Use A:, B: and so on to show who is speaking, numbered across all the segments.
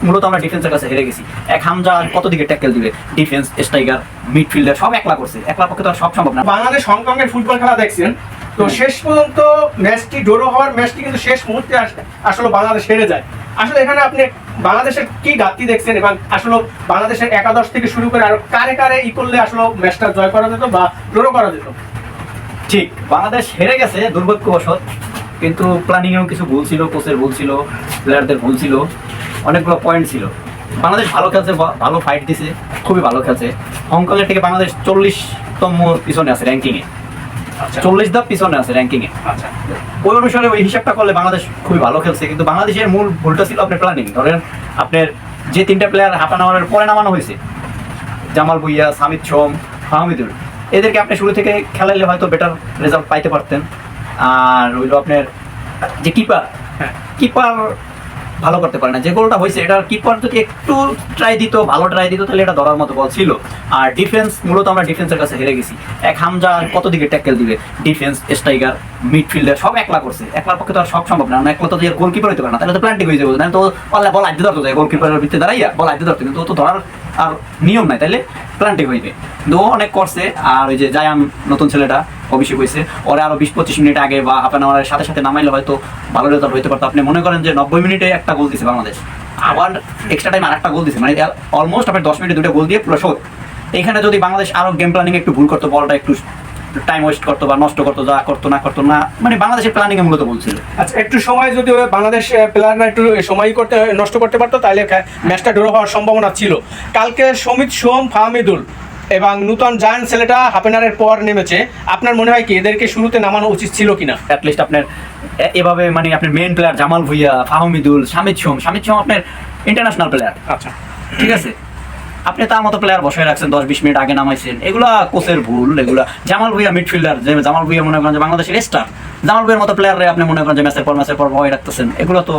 A: মূলত আমরা ডিফেন্সের কাছে হেরে গেছি। এক হামজা কত দিকে ট্যাকেল দিবে? ডিফেন্স স্ট্রাইকার মিডফিল্ডার সব একলা করছে। একলা পক্ষে তো সব সম্ভব না।
B: বাংলাদেশ হংকংয়ের ফুটবল খেলা দেখছেন তো শেষ পর্যন্ত ম্যাচটি ড্র হওয়ার ম্যাচটি কিন্তু শেষ মুহূর্তে আস- আসলে বাংলাদেশ হেরে যায়। আসলে এখানে আপনি বাংলাদেশের কি ঘাটতি দেখছেন এবং আসলে বাংলাদেশের একাদশ থেকে শুরু করে আর কারে কারে ই করলে আসলে ম্যাচটা জয় করা যেত বা ড্র করা যেত?
A: ঠিক বাংলাদেশ হেরে গেছে দুর্ভাগ্যবশত কিন্তু প্ল্যানিংয়েও কিছু ভুল ছিল কোচের ভুল ছিল প্লেয়ারদের ভুল ছিল। অনেকগুলো পয়েন্ট ছিল। বাংলাদেশ ভালো খেলছে ভালো ফাইট দিছে খুবই ভালো খেলছে। হংকংয়ের থেকে বাংলাদেশ চল্লিশতম পিছনে আছে র্যাঙ্কিংয়ে
B: আচ্ছা।
A: চল্লিশ ধাপ পিছনে আছে র্যাঙ্কিংয়ে
B: আচ্ছা।
A: ওই অনুসারে ওই হিসাবটা করলে বাংলাদেশ খুবই ভালো খেলছে কিন্তু বাংলাদেশের মূল ভুলটা ছিল আপনার প্ল্যানিং ধরেন আপনার যে তিনটা প্লেয়ার অ্যান আওয়ারের পরে নামানো হয়েছে জামাল ভুইয়া সামিদ সোম ফাহমিদুল এদেরকে আপনি শুরু থেকে খেলাইলে হয়তো বেটার রেজাল্ট পাইতে পারতেন। আর হইল আপনার যে কিপার
B: হ্যাঁ।
A: কিপার ভালো করতে পারে না। যে গোলটা হয়েছে, এটা কিপার যদি একটু ট্রাই দিত, ভালো ট্রাই দিত, তাহলে এটা ধরার মতো বল ছিল। আর ডিফেন্স মূলত আমরা ডিফেন্সের কাছে হেরে গেছি। এক হামজা কত দিকে ট্যাকেল দিবে? ডিফেন্স স্ট্রাইকার মিডফিল্ডার সব একলা করছে। একলার পক্ষে তো আর সব সম্ভব না। একলা তো যে গোলকিপার হইতে পারে না, তাহলে তো প্ল্যান্টিং হয়ে যাবে। না, তো বল আদ্য ধরতে যায়। গোলকিপারের ভিতরে দাঁড়াইয়া বল আদ্য ধরতে। কিন্তু তো ধরার আর নিয়ম নাই, তাইলে প্লান্টে হইবে। দো অনেক করছে, আর ওই যে জায়াম নতুন ছেলেটা অভিষেক হয়েছে, ওরা আরও বিশ পঁচিশ মিনিট আগে বা আপনার আওয়ারের সাথে সাথে নামাইলে হয়তো ভালো রেজাল্ট হইতে পারতো। আপনি মনে করেন যে নব্বই মিনিটে একটা গোল দিছে বাংলাদেশ, আবার এক্সট্রা টাইম আর একটা গোল দিছে মানে অলমোস্ট আপনার দশ মিনিটে দুটো গোল দিয়ে পুরো শোধ। এখানে যদি বাংলাদেশ আরও গেম প্ল্যানিং একটু ভুল করতো বলটা একটু টাইম ওয়েস্ট করতো বা নষ্ট করতো যা করতো না করতো না মানে বাংলাদেশের প্ল্যানিং মূলত বলছিল।
B: আচ্ছা একটু সময় যদি ওই বাংলাদেশ প্লেয়াররা একটু সময় করতে নষ্ট করতে পারতো তাহলে ম্যাচটা ড্র হওয়ার সম্ভাবনা ছিল। কালকে সমিত সোম ফাহমিদুল এবং নূতন জায়ান্ট ছেলেটা হাফেনারের পর নেমেছে। আপনার মনে হয় কি এদেরকে শুরুতে নামানো উচিত ছিল কিনা?
A: অ্যাটলিস্ট আপনার এভাবে মানে আপনার মেন প্লেয়ার জামাল ভুইয়া ফাহমিদুল শামিদ সোম শামিদ সোম আপনার ইন্টারন্যাশনাল প্লেয়ার
B: আচ্ছা।
A: ঠিক আছে? আপনি তার মতো প্লেয়ার বসায় রাখছেন, দশ বিশ মিনিট আগে নামাইছেন। এগুলা কোচের ভুল, এগুলা জামাল ভুইয়া মিডফিল্ডার জামাল ভুইয়া মনে করেন যে বাংলাদেশের স্টার জামাল মতো প্লেয়ারে আপনি মনে করেন যে ম্যাচের পর ম্যাচের পর ভয় রাখতেছেন? এগুলো তো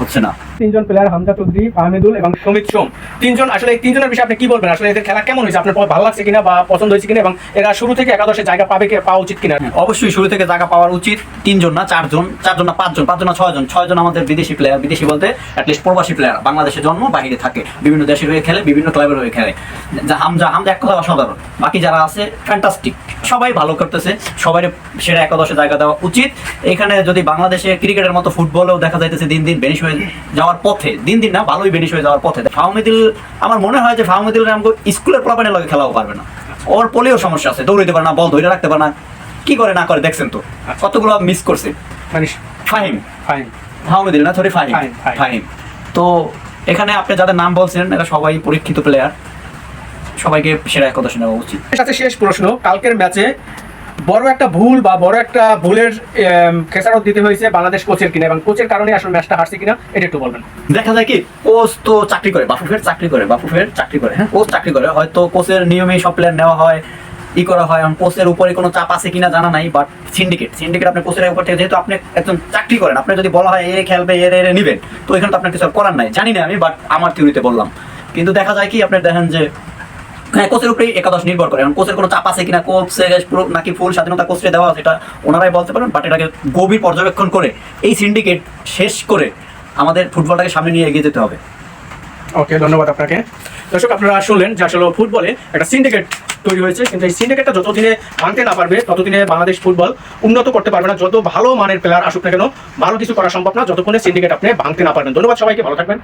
A: হচ্ছে না।
B: তিনজন প্লেয়ার হামজা চৌধুরী ফাহমিদুল এবং সমিত সোম। তিনজন আসলে এই তিনজনের বিষয়ে আপনি কি বলবেন? আসলে এদের খেলা কেমন হয়েছে? আপনার ভালো লাগছে কিনা বা পছন্দ হয়েছে কিনা এবং এরা শুরু থেকে একাদশে জায়গা পাবে কি পাওয়া উচিত কিনা?
A: অবশ্যই শুরু থেকে জায়গা পাওয়ার উচিত। তিনজন না চারজন চারজন না পাঁচজন পাঁচজন না ছয়জন। ছয়জন আমাদের বিদেশি প্লেয়ার বিদেশি বলতে অ্যাটলিস্ট প্রবাসী প্লেয়ার বাংলাদেশে জন্ম বাইরে থাকে। বিভিন্ন দেশের হয়ে খেলে বিভিন্ন ক্লাবের হয়ে খেলে। যা হামজা হামজা এক কথা অসাধারণ। বাকি যারা আছে ফ্যান্টাস্টিক সবাই ভালো করতেছে। সবাই সেরা একাদশে জায়গা দেওয়া উচিত। এখানে যদি বাংলাদেশে ক্রিকেটের মতো ফুটবলেও দেখা যাইতেছে দিন দিন বেনিশ হয়ে যাওয়ার পথে দিন দিন না ভালোই বেনিশ হয়ে যাওয়ার পথে। ফাহমিদুল আমার মনে হয় যে ফাহমিদুল আমাকে স্কুলের প্লাবানের লগে খেলাও পারবে না। ওর পোলিও সমস্যা আছে দৌড়াইতে পারে না বল ধরে রাখতে পারে না। কি করে না করে দেখছেন তো? কতগুলো মিস করছে।
B: মানে
A: ফাহিম।
B: ফাইন
A: ফাহমিদুল না সরি ফাহিম।
B: ফাহিম, ফাহিম।
A: ফাহিম। তো এখানে আপনি যাদের নাম বলছেন এরা সবাই পরীক্ষিত প্লেয়ার সবাইকে সেরা একাদশে নেওয়া উচিত।
B: সাথে শেষ প্রশ্ন কালকের ম্যাচে বড় একটা ভুল বা বড় একটা ভুলের খেসারত দিতে হয়েছে বাংলাদেশ কোচের কিনা এবং কোচের কারণে আসলে ম্যাচটা হারছে কিনা এটা একটু বলবেন।
A: দেখা যায় কি কোচ তো চাকরি করে বাফুফের চাকরি করে বাফুফের চাকরি করে হ্যাঁ কোচ চাকরি করে হয়তো কোচের নিয়মে সব প্লেয়ার নেওয়া হয় ই করা হয় এখন কোচের উপরে কোনো চাপ আছে কিনা জানা নাই বাট সিন্ডিকেট সিন্ডিকেট আপনি কোচের উপর থেকে যেহেতু আপনি একজন চাকরি করেন আপনি যদি বলা হয় এ খেলবে এর এর নিবেন তো এখানে তো আপনার কিছু করার নাই জানি না আমি বাট আমার থিওরিতে বললাম। কিন্তু দেখা যায় কি আপনি দেখেন যে হ্যাঁ কোচের উপরেই একাদশ নির্ভর করে। এখন কোচের কোনো চাপ আছে কিনা পুরো নাকি ফুল স্বাধীনতা কোচে দেওয়া এটা ওনারাই বলতে পারেন বাট এটাকে গভীর পর্যবেক্ষণ করে, এই সিন্ডিকেট শেষ করে আমাদের ফুটবলটাকে সামনে নিয়ে এগিয়ে যেতে হবে।
B: ওকে ধন্যবাদ আপনাকে। দর্শক, আপনারা শুনলেন যে আসলে ফুটবলে একটা সিন্ডিকেট তৈরি হয়েছে, কিন্তু এই সিন্ডিকেটটা যতদিনে ভাঙতে না পারবে, ততদিনে বাংলাদেশ ফুটবল উন্নত করতে পারবে না। যত ভালো মানের প্লেয়ার আসুক না কেন, ভালো কিছু করা সম্ভব না, যতক্ষণে সিন্ডিকেট আপনি ভাঙতে না পারবেন। ধন্যবাদ সবাইকে, ভালো থাকবেন।